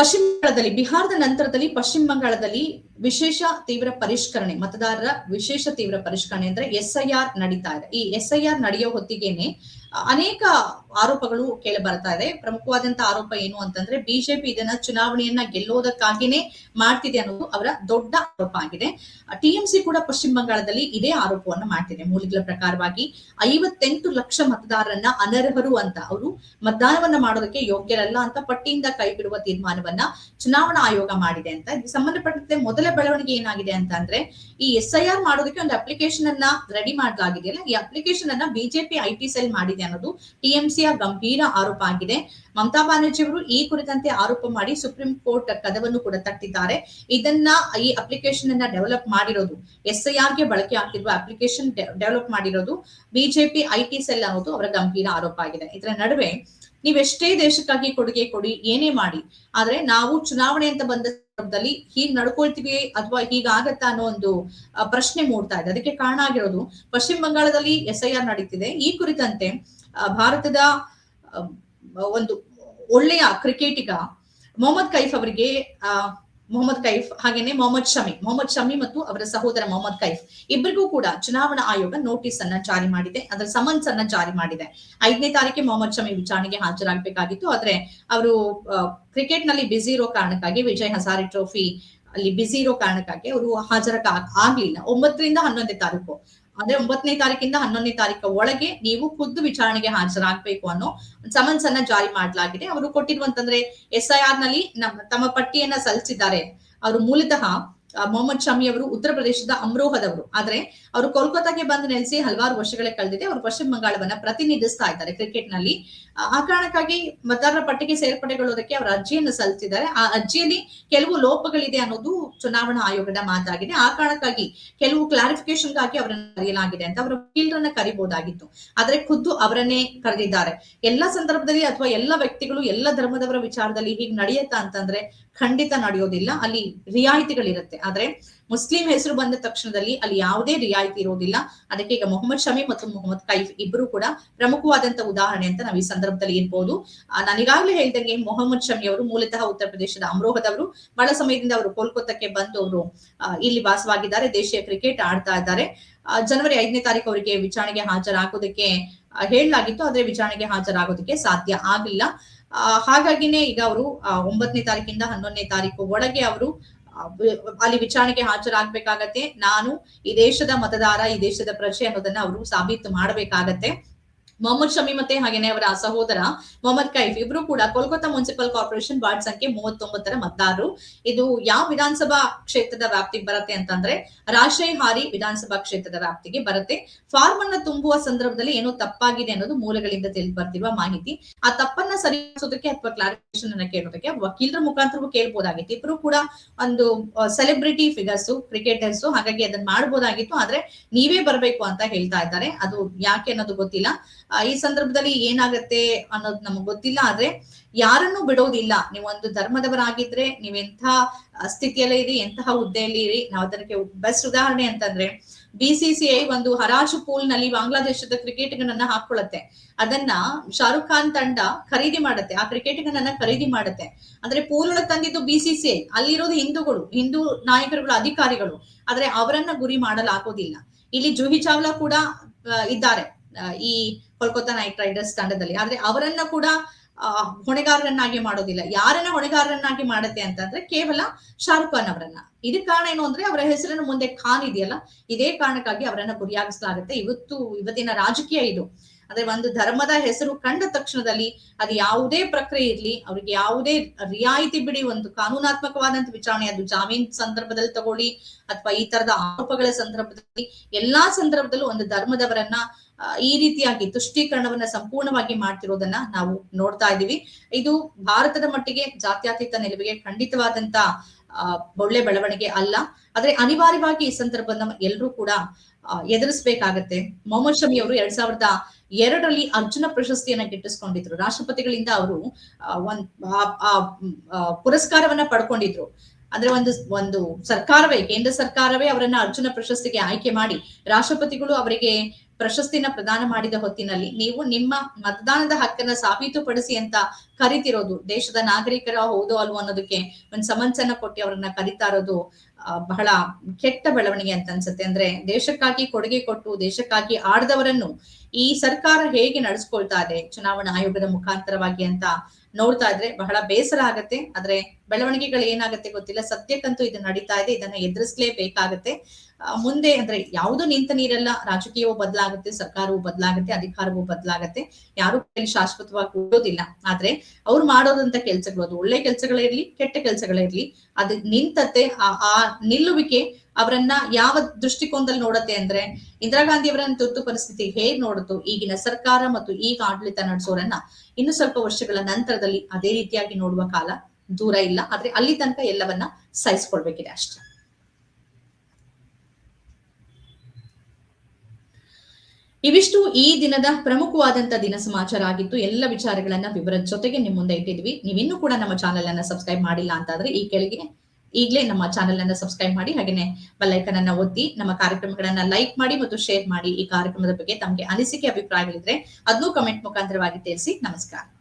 ಪಶ್ಚಿಮ ಬಂಗಾಳದಲ್ಲಿ ಬಿಹಾರದ ನಂತರದಲ್ಲಿ ಪಶ್ಚಿಮ ಬಂಗಾಳದಲ್ಲಿ ವಿಶೇಷ ತೀವ್ರ ಪರಿಷ್ಕರಣೆ, ಮತದಾರರ ವಿಶೇಷ ತೀವ್ರ ಪರಿಷ್ಕರಣೆ ಅಂದ್ರೆ ಎಸ್ ಐ ಆರ್ ನಡೀತಾ ಇದೆ. ಈ ಎಸ್ ಐ ಆರ್ ನಡೆಯೋ ಹೊತ್ತಿಗೆನೆ ಅನೇಕ ಆರೋಪಗಳು ಕೇಳಿ ಬರ್ತಾ ಇದೆ. ಪ್ರಮುಖವಾದಂತ ಆರೋಪ ಏನು ಅಂತಂದ್ರೆ ಬಿಜೆಪಿ ಇದನ್ನ ಚುನಾವಣೆಯನ್ನ ಗೆಲ್ಲೋದಕ್ಕಾಗಿನೇ ಮಾಡ್ತಿದೆ ಅನ್ನೋದು ಅವರ ದೊಡ್ಡ ಆರೋಪ ಆಗಿದೆ. ಟಿಎಂಸಿ ಕೂಡ ಪಶ್ಚಿಮ ಬಂಗಾಳದಲ್ಲಿ ಇದೇ ಆರೋಪವನ್ನ ಮಾಡ್ತಿದೆ. ಮೂಲಗಳ ಪ್ರಕಾರವಾಗಿ ಐವತ್ತೆಂಟು ಲಕ್ಷ ಮತದಾರರನ್ನ ಅನರ್ಹರು ಅಂತ ಅವರು ಮತದಾನವನ್ನ ಮಾಡೋದಕ್ಕೆ ಯೋಗ್ಯರಲ್ಲ ಅಂತ ಪಟ್ಟಿಯಿಂದ ಕೈ ಬಿಡುವ ತೀರ್ಮಾನವನ್ನ ಚುನಾವಣಾ ಆಯೋಗ ಮಾಡಿದೆ ಅಂತ. ಸಂಬಂಧಪಟ್ಟಂತೆ ಮೊದಲ ಬೆಳವಣಿಗೆ ಏನಾಗಿದೆ ಅಂತ ಅಂದ್ರೆ ಈ ಎಸ್ ಐ ಆರ್ ಮಾಡೋದಕ್ಕೆ ಒಂದು ಅಪ್ಲಿಕೇಶನ್ ಅನ್ನ ರೆಡಿ ಮಾಡಲಾಗಿದೆಯಲ್ಲ ಈ ಅಪ್ಲಿಕೇಶನ್ ಅನ್ನ ಬಿಜೆಪಿ ಐ ಟಿ ಸೆಲ್ ಮಾಡಿದೆ ಅನ್ನೋದು ಟಿಎಂಸಿಯ ಗಂಭೀರ ಆರೋಪ ಆಗಿದೆ. ಮಮತಾ ಬ್ಯಾನರ್ಜಿ ಅವರು ಈ ಕುರಿತಂತೆ ಆರೋಪ ಮಾಡಿ ಸುಪ್ರೀಂ ಕೋರ್ಟ್ ಕದವನ್ನು ಕೂಡ ತಟ್ಟಿದ್ದಾರೆ. ಇದನ್ನ ಈ ಅಪ್ಲಿಕೇಶನ್ ಅನ್ನ ಡೆವಲಪ್ ಮಾಡಿರೋದು ಎಸ್ ಐ ಆರ್ಗೆ ಬಳಕೆ ಆಗ್ತಿರುವ ಅಪ್ಲಿಕೇಶನ್ ಡೆವಲಪ್ ಮಾಡಿರೋದು ಬಿಜೆಪಿ ಐ ಟಿ ಸೆಲ್ ಅನ್ನೋದು ಅವರ ಗಂಭೀರ ಆರೋಪ ಆಗಿದೆ. ಇದರ ನಡುವೆ ನೀವೆಷ್ಟೇ ದೇಶಕ್ಕಾಗಿ ಕೊಡುಗೆ ಕೊಡಿ, ಏನೇ ಮಾಡಿ, ಆದ್ರೆ ನಾವು ಚುನಾವಣೆ ಅಂತ ಬಂದ ಸಂದರ್ಭದಲ್ಲಿ ಹೀಗ್ ನಡ್ಕೊಳ್ತೀವಿ ಅಥವಾ ಹೀಗಾಗತ್ತಾ ಅನ್ನೋ ಒಂದು ಪ್ರಶ್ನೆ ಮೂಡ್ತಾ ಇದೆ. ಅದಕ್ಕೆ ಕಾರಣ ಆಗಿರೋದು, ಪಶ್ಚಿಮ ಬಂಗಾಳದಲ್ಲಿ ಎಸ್ ಐ ಆರ್ ನಡೀತಿದೆ. ಈ ಕುರಿತಂತೆ ಭಾರತದ ಒಂದು ಒಳ್ಳೆಯ ಕ್ರಿಕೆಟಿಗ ಮೊಹಮ್ಮದ್ ಕೈಫ್ ಅವರಿಗೆ ಮೊಹಮ್ಮದ್ ಕೈಫ್ ಹಾಗೇನೆ ಮೊಹಮ್ಮದ್ ಶಮಿ ಮೊಹಮ್ಮದ್ ಶಮಿ ಮತ್ತು ಅವರ ಸಹೋದರ ಮೊಹಮ್ಮದ್ ಕೈಫ್. ಇಬ್ಬರಿಗೂ ಕೂಡ ಚುನಾವಣಾ ಆಯೋಗ ನೋಟಿಸ್ ಅನ್ನ ಜಾರಿ ಮಾಡಿದೆ, ಅದರ ಸಮನ್ಸ್ ಅನ್ನ ಜಾರಿ ಮಾಡಿದೆ. ಐದನೇ ತಾರೀಕಿಗೆ ಮೊಹಮ್ಮದ್ ಶಮಿ ವಿಚಾರಣೆಗೆ ಹಾಜರಾಗಬೇಕಾಗಿತ್ತು, ಆದ್ರೆ ಅವರು ಕ್ರಿಕೆಟ್ನಲ್ಲಿ ಬ್ಯುಸಿ ಇರೋ ಕಾರಣಕ್ಕಾಗಿ, ವಿಜಯ್ ಹಜಾರೆ ಟ್ರೋಫಿ ಅಲ್ಲಿ ಬ್ಯುಸಿ ಇರೋ ಕಾರಣಕ್ಕಾಗಿ ಅವರು ಹಾಜರಾಗ ಆಗ್ಲಿಲ್ಲ. ಒಂಬತ್ತರಿಂದ ಹನ್ನೊಂದನೇ ತಾರೀಕು. ಅಂದ್ರೆ ಒಂಬತ್ತನೇ ತಾರೀಕಿಂದ ಹನ್ನೊಂದನೇ ತಾರೀಕು ಒಳಗೆ ನೀವು ಖುದ್ದು ವಿಚಾರಣೆಗೆ ಹಾಜರಾಗಬೇಕು ಅನ್ನೋ ಸಮನ್ಸ್ ಅನ್ನ ಜಾರಿ ಮಾಡಲಾಗಿದೆ. ಅವರು ಕೊಟ್ಟಿರುವಂತಂದ್ರೆ ಎಸ್ ಐ ಆರ್ನಲ್ಲಿ ನಮ್ಮ, ತಮ್ಮ ಪಟ್ಟಿಯನ್ನ ಸಲ್ಲಿಸಿದ್ದಾರೆ. ಅವರು ಮೂಲತಃ ಮೊಹಮ್ಮದ್ ಶಮಿ ಅವರು ಉತ್ತರ ಪ್ರದೇಶದ ಅಮ್ರೋಹದವರು. ಆದ್ರೆ ಅವರು ಕೋಲ್ಕತ್ತಾಗೆ ಬಂದು ನೆಲೆಸಿ ಹಲವಾರು ವರ್ಷಗಳೇ ಕಳೆದಿದೆ. ಅವರು ಪಶ್ಚಿಮ ಬಂಗಾಳವನ್ನ ಪ್ರತಿನಿಧಿಸ್ತಾ ಇದ್ದಾರೆ ಕ್ರಿಕೆಟ್ನಲ್ಲಿ ಆ ಕಾರಣಕ್ಕಾಗಿ ಮತದಾರರ ಪಟ್ಟಿಗೆ ಸೇರ್ಪಡೆಗೊಳ್ಳೋದಕ್ಕೆ ಅವರ ಅರ್ಜಿಯನ್ನು ಸಲ್ಲಿಸಿದ್ದಾರೆ. ಆ ಅರ್ಜಿಯಲ್ಲಿ ಕೆಲವು ಲೋಪಗಳಿದೆ ಅನ್ನೋದು ಚುನಾವಣಾ ಆಯೋಗದ ಮಾತಾಗಿದೆ. ಆ ಕಾರಣಕ್ಕಾಗಿ ಕೆಲವು ಕ್ಲಾರಿಫಿಕೇಶನ್ಗಾಗಿ ಅವರನ್ನು ಕರೆಯಲಾಗಿದೆ ಅಂತ ಅವರ ವಕೀಲರನ್ನ ಕರಿಬಹುದಾಗಿತ್ತು. ಆದ್ರೆ ಖುದ್ದು ಅವರನ್ನೇ ಕರೆದಿದ್ದಾರೆ. ಎಲ್ಲಾ ಸಂದರ್ಭದಲ್ಲಿ ಅಥವಾ ಎಲ್ಲ ವ್ಯಕ್ತಿಗಳು ಎಲ್ಲ ಧರ್ಮದವರ ವಿಚಾರದಲ್ಲಿ ಹೀಗೆ ನಡೆಯುತ್ತಾ ಅಂತಂದ್ರೆ ಖಂಡಿತ ನಡೆಯೋದಿಲ್ಲ. ಅಲ್ಲಿ ರಿಯಾಯಿತಿಗಳಿರುತ್ತೆ. ಆದ್ರೆ ಮುಸ್ಲಿಂ ಹೆಸರು ಬಂದ ತಕ್ಷಣದಲ್ಲಿ ಅಲ್ಲಿ ಯಾವುದೇ ರಿಯಾಯಿತಿ ಇರೋದಿಲ್ಲ ಅದಕ್ಕೆ ಈಗ ಮೊಹಮ್ಮದ್ ಶಮಿ ಮತ್ತು ಮೊಹಮ್ಮದ್ ಕೈಫ್ ಇಬ್ಬರು ಕೂಡ ಪ್ರಮುಖವಾದಂತ ಉದಾಹರಣೆ ಅಂತ ನಾವು ಈ ಸಂದರ್ಭದಲ್ಲಿ ಇರ್ಬೋದು ನನಗಾಗ್ಲೇ ಹೇಳಿದಂಗೆ ಮೊಹಮ್ಮದ್ ಶಮಿ ಅವರು ಮೂಲತಃ ಉತ್ತರ ಪ್ರದೇಶದ ಅಮ್ರೋಹದವರು. ಬಹಳ ಸಮಯದಿಂದ ಅವರು ಕೋಲ್ಕತ್ತಾಕ್ಕೆ ಬಂದು ಅವರು ಇಲ್ಲಿ ವಾಸವಾಗಿದ್ದಾರೆ. ದೇಶೀಯ ಕ್ರಿಕೆಟ್ ಆಡ್ತಾ ಇದ್ದಾರೆ. ಜನವರಿ ಐದನೇ ತಾರೀಕು ಅವರಿಗೆ ವಿಚಾರಣೆಗೆ ಹಾಜರಾಗೋದಕ್ಕೆ ಹೇಳಲಾಗಿತ್ತು. ಆದ್ರೆ ವಿಚಾರಣೆಗೆ ಹಾಜರಾಗೋದಕ್ಕೆ ಸಾಧ್ಯ ಆಗಲಿಲ್ಲ ಹಾಗಾಗಿನೇ ಈಗ ಅವರು ಒಂಬತ್ತನೇ ತಾರೀಕಿಂದ ಹನ್ನೊಂದನೇ ತಾರೀಕು ಒಳಗೆ ಅವರು ಅಲ್ಲಿ ವಿಚಾರಣೆಗೆ ಹಾಜರಾಗ್ಬೇಕಾಗತ್ತೆ. ನಾನು ಈ ದೇಶದ ಮತದಾರ ಈ ದೇಶದ ಪ್ರಜೆ ಅನ್ನೋದನ್ನ ಅವರು ಸಾಬೀತು ಮಾಡಬೇಕಾಗತ್ತೆ. ಮೊಹಮ್ಮದ್ ಶಮಿ ಮತ್ತೆ ಹಾಗೇನೆ ಅವರ ಸಹೋದರ ಮೊಹಮ್ಮದ್ ಕೈಫ್ ಇಬ್ರು ಕೂಡ ಕೋಲ್ಕತ್ತಾ ಮುನ್ಸಿಪಲ್ ಕಾರ್ಪೊರೇಷನ್ ವಾರ್ಡ್ ಸಂಖ್ಯೆ ಮೂವತ್ತೊಂಬತ್ತರ ಮತದಾರರು. ಇದು ಯಾವ ವಿಧಾನಸಭಾ ಕ್ಷೇತ್ರದ ವ್ಯಾಪ್ತಿಗೆ ಬರುತ್ತೆ ಅಂತಂದ್ರೆ ರಾಜಶಾಹಿ ಹಾರಿ ವಿಧಾನಸಭಾ ಕ್ಷೇತ್ರದ ವ್ಯಾಪ್ತಿಗೆ ಬರುತ್ತೆ. ಫಾರ್ಮ್ ಅನ್ನ ತುಂಬುವ ಸಂದರ್ಭದಲ್ಲಿ ಏನೋ ತಪ್ಪಾಗಿದೆ ಅನ್ನೋದು ಮೂಲಗಳಿಂದ ತಿಳಿದು ಬರ್ತಿರುವ ಮಾಹಿತಿ. ಆ ತಪ್ಪನ್ನ ಸರಿಪಡಿಸೋದಕ್ಕೆ ಅಥವಾ ಕ್ಲಾರಿಫಿಕೇಶನ್ ಅನ್ನ ಕೇಳೋದಕ್ಕೆ ವಕೀಲರ ಮುಖಾಂತರವೂ ಕೇಳ್ಬೋದಾಗಿತ್ತು. ಇಬ್ರು ಕೂಡ ಒಂದು ಸೆಲೆಬ್ರಿಟಿ ಫಿಗರ್ಸ್ ಕ್ರಿಕೆಟರ್ಸ್ ಹಾಗಾಗಿ ಅದನ್ನ ಮಾಡ್ಬೋದಾಗಿತ್ತು. ಆದ್ರೆ ನೀವೇ ಬರಬೇಕು ಅಂತ ಹೇಳ್ತಾ ಇದ್ದಾರೆ. ಅದು ಯಾಕೆ ಅನ್ನೋದು ಗೊತ್ತಿಲ್ಲ. ಈ ಸಂದರ್ಭದಲ್ಲಿ ಏನಾಗತ್ತೆ ಅನ್ನೋದು ನಮಗ್ ಗೊತ್ತಿಲ್ಲ, ಆದ್ರೆ ಯಾರನ್ನೂ ಬಿಡೋದಿಲ್ಲ. ನೀವೊಂದು ಧರ್ಮದವರಾಗಿದ್ರೆ ನೀವೆಂಥ ಸ್ಥಿತಿಯಲ್ಲೇ ಇರಿ, ಎಂತಹ ಹುದ್ದೆಯಲ್ಲಿ ಇರಿ, ನಾವು ಅದಕ್ಕೆ ಬೆಸ್ಟ್ ಉದಾಹರಣೆ ಅಂತಂದ್ರೆ ಬಿಸಿಸಿಐ ಒಂದು ಹರಾಜು ಪೂಲ್ನಲ್ಲಿ ಬಾಂಗ್ಲಾದೇಶದ ಕ್ರಿಕೆಟಿಗನನ್ನ ಹಾಕೊಳ್ಳುತ್ತೆ ಅದನ್ನ ಶಾರುಖ್ ಖಾನ್ ತಂಡ ಖರೀದಿ ಮಾಡುತ್ತೆ. ಆ ಕ್ರಿಕೆಟಿಗನನ್ನ ಖರೀದಿ ಮಾಡುತ್ತೆ. ಅಂದ್ರೆ ಪೂಲ್ ಒಳಗೆ ತಂದಿದ್ದು ಬಿಸಿಸಿಐ ಅಲ್ಲಿರೋದು ಹಿಂದೂಗಳು, ಹಿಂದೂ ನಾಯಕರುಗಳು ಅಧಿಕಾರಿಗಳು. ಆದ್ರೆ ಅವರನ್ನ ಗುರಿ ಮಾಡಲಾಗೋದಿಲ್ಲ. ಇಲ್ಲಿ ಜೂಹಿ ಚಾವ್ಲಾ ಕೂಡ ಇದ್ದಾರೆ. ಈ ಕೋಲ್ಕತ್ತಾ ನೈಟ್ ರೈಡರ್ಸ್ ತಂಡದಲ್ಲಿ. ಆದ್ರೆ ಅವರನ್ನ ಕೂಡ ಹೊಣೆಗಾರರನ್ನಾಗಿ ಮಾಡೋದಿಲ್ಲ. ಯಾರನ್ನ ಹೊಣೆಗಾರರನ್ನಾಗಿ ಮಾಡುತ್ತೆ ಅಂತಂದ್ರೆ ಕೇವಲ ಶಾರುಖ್ ಖಾನ್ ಅವರನ್ನ. ಇದಕ್ಕೆ ಕಾರಣ ಏನು ಅಂದ್ರೆ ಅವರ ಹೆಸರನ್ನು ಮುಂದೆ ಖಾನ್ ಇದೆಯಲ್ಲ? ಇದೇ ಕಾರಣಕ್ಕಾಗಿ ಅವರನ್ನ ಗುರಿಯಾಗಿಸಲಾಗುತ್ತೆ. ಇವತ್ತು, ಇವತ್ತಿನ ರಾಜಕೀಯ ಇದು. ಅಂದ್ರೆ ಒಂದು ಧರ್ಮದ ಹೆಸರು ಕಂಡ ತಕ್ಷಣದಲ್ಲಿ ಅದು ಯಾವುದೇ ಪ್ರಕ್ರಿಯೆ ಇರ್ಲಿ, ಅವ್ರಿಗೆ ಯಾವುದೇ ರಿಯಾಯಿತಿ ಬಿಡಿ, ಒಂದು ಕಾನೂನಾತ್ಮಕವಾದಂತ ವಿಚಾರಣೆ, ಅದು ಜಾಮೀನ್ ಸಂದರ್ಭದಲ್ಲಿ ತಗೊಳ್ಳಿ ಅಥವಾ ಈ ತರದ ಆರೋಪಗಳ ಸಂದರ್ಭದಲ್ಲಿ ಎಲ್ಲಾ ಸಂದರ್ಭದಲ್ಲೂ ಒಂದು ಧರ್ಮದವರನ್ನ ಈ ರೀತಿಯಾಗಿ ತುಷ್ಟೀಕರಣವನ್ನ ಸಂಪೂರ್ಣವಾಗಿ ಮಾಡ್ತಿರೋದನ್ನ ನಾವು ನೋಡ್ತಾ ಇದೀವಿ ಇದು ಭಾರತದ ಮಟ್ಟಿಗೆ ಜಾತ್ಯತೀತ ನಿಲುವಿಗೆ ಖಂಡಿತವಾದಂತ ಒಳ್ಳೆ ಬೆಳವಣಿಗೆ ಅಲ್ಲ. ಆದ್ರೆ ಅನಿವಾರ್ಯವಾಗಿ ಈ ಸಂದರ್ಭ ಎಲ್ಲರೂ ಕೂಡ ಎದುರಿಸ್ಬೇಕಾಗತ್ತೆ. ಮೊಹಮ್ಮದ್ ಶಮಿ ಅವರು ಎರಡ್ ಸಾವಿರದ ಎರಡರಲ್ಲಿ ಅರ್ಜುನ ಪ್ರಶಸ್ತಿಯನ್ನ ಗಿಟ್ಟಿಸ್ಕೊಂಡಿದ್ರು. ರಾಷ್ಟ್ರಪತಿಗಳಿಂದ ಅವರು ಒಂದ್ ಆ, ಪುರಸ್ಕಾರವನ್ನ ಪಡ್ಕೊಂಡಿದ್ರು. ಅಂದ್ರೆ ಒಂದು ಒಂದು ಸರ್ಕಾರವೇ, ಕೇಂದ್ರ ಸರ್ಕಾರವೇ ಅವರನ್ನ ಅರ್ಜುನ ಪ್ರಶಸ್ತಿಗೆ ಆಯ್ಕೆ ಮಾಡಿ ರಾಷ್ಟ್ರಪತಿಗಳು ಅವರಿಗೆ ಪ್ರಶಸ್ತಿನ ಪ್ರದಾನ ಮಾಡಿದ ಹೊತ್ತಿನಲ್ಲಿ ನೀವು ನಿಮ್ಮ ಮತದಾನದ ಹಕ್ಕನ್ನ ಸಾಬೀತುಪಡಿಸಿ ಅಂತ ಕರಿತಿರೋದು, ದೇಶದ ನಾಗರಿಕರ ಹೌದು ಅಲ್ವ ಅನ್ನೋದಕ್ಕೆ ಒಂದು ಸಮನ್ಸನ್ನ ಕೊಟ್ಟು ಅವರನ್ನ ಕರಿತಾ ಇರೋದು ಬಹಳ ಕೆಟ್ಟ ಬೆಳವಣಿಗೆ ಅಂತ ಅನ್ಸುತ್ತೆ. ಅಂದ್ರೆ ದೇಶಕ್ಕಾಗಿ ಕೊಡುಗೆ ಕೊಟ್ಟು, ದೇಶಕ್ಕಾಗಿ ಆಡದವರನ್ನು ಈ ಸರ್ಕಾರ ಹೇಗೆ ನಡೆಸ್ಕೊಳ್ತಾ ಇದೆ, ಚುನಾವಣಾ ಆಯೋಗದ ಮುಖಾಂತರವಾಗಿ ಅಂತ ನೋಡ್ತಾ ಇದ್ರೆ ಬಹಳ ಬೇಸರ ಆಗತ್ತೆ. ಆದ್ರೆ ಬೆಳವಣಿಗೆಗಳು ಏನಾಗುತ್ತೆ ಗೊತ್ತಿಲ್ಲ. ಸದ್ಯಕ್ಕಂತೂ ಇದು ನಡೀತಾ ಇದೆ. ಇದನ್ನ ಎದುರಿಸಲೇಬೇಕಾಗತ್ತೆ. ಮುಂದೆ ಅಂದ್ರೆ ಯಾವುದು ನಿಂತ ನೀರೆಲ್ಲ, ರಾಜಕೀಯವೂ ಬದಲಾಗುತ್ತೆ, ಸರ್ಕಾರವೂ ಬದಲಾಗುತ್ತೆ, ಅಧಿಕಾರವೂ ಬದಲಾಗುತ್ತೆ. ಯಾರು ಶಾಶ್ವತವಾಗಿ ಉಳಿಯೋದಿಲ್ಲ. ಆದ್ರೆ ಅವ್ರು ಮಾಡೋದಂತ ಕೆಲ್ಸಗಳು, ಅದು ಒಳ್ಳೆ ಕೆಲ್ಸಗಳಿರ್ಲಿ ಕೆಟ್ಟ ಕೆಲ್ಸಗಳಿರ್ಲಿ ಅದು ನಿಂತತ್ತೆ ಆ ನಿಲ್ಲುವಿಕೆ ಅವರನ್ನ ಯಾವ ದೃಷ್ಟಿಕೋನದಲ್ಲಿ ನೋಡತ್ತೆ ಅಂದ್ರೆ ಇಂದಿರಾ ಗಾಂಧಿ ಅವರನ್ನ ತುರ್ತು ಪರಿಸ್ಥಿತಿ ಹೇಗ್ ನೋಡುತ್ತೋ, ಈಗಿನ ಸರ್ಕಾರ ಮತ್ತು ಈಗ ಆಡಳಿತ ನಡೆಸೋರನ್ನ ಇನ್ನು ಸ್ವಲ್ಪ ವರ್ಷಗಳ ನಂತರದಲ್ಲಿ ಅದೇ ರೀತಿಯಾಗಿ ನೋಡುವ ಕಾಲ ದೂರ ಇಲ್ಲ. ಆದ್ರೆ ಅಲ್ಲಿ ತನಕ ಎಲ್ಲವನ್ನ ಸಹಿಸ್ಕೊಳ್ಬೇಕಿದೆ ಅಷ್ಟೇ. ಇವಿಷ್ಟು ಈ ದಿನದ ಪ್ರಮುಖವಾದಂತ ದಿನ ಸಮಾಚಾರ ಆಗಿತ್ತು. ಎಲ್ಲ ವಿಚಾರಗಳನ್ನ ವಿವರದ ಜೊತೆಗೆ ನಿಮ್ಮ ಮುಂದೆ ಇಟ್ಟಿದ್ವಿ. ನೀವಿನ್ನೂ ಕೂಡ ನಮ್ಮ ಚಾನೆಲ್ ಅನ್ನ ಸಬ್ಸ್ಕ್ರೈಬ್ ಮಾಡಿಲ್ಲ ಅಂತಾದ್ರೆ ಈ ಕೆಳಗೆ ಈಗಲೇ ನಮ್ಮ ಚಾನೆಲ್ ಅನ್ನ ಸಬ್ಸ್ಕ್ರೈಬ್ ಮಾಡಿ, ಹಾಗೇನೆ ಬೆಲ್ಲೈಕನ್ ಅನ್ನ ಒತ್ತಿ, ನಮ್ಮ ಕಾರ್ಯಕ್ರಮಗಳನ್ನ ಲೈಕ್ ಮಾಡಿ ಮತ್ತು ಶೇರ್ ಮಾಡಿ ಈ ಕಾರ್ಯಕ್ರಮದ ಬಗ್ಗೆ ತಮಗೆ ಅನಿಸಿಕೆ, ಅಭಿಪ್ರಾಯಗಳಿದ್ರೆ ಅದನ್ನು ಕಮೆಂಟ್ ಮುಖಾಂತರವಾಗಿ ತಿಳಿಸಿ. ನಮಸ್ಕಾರ.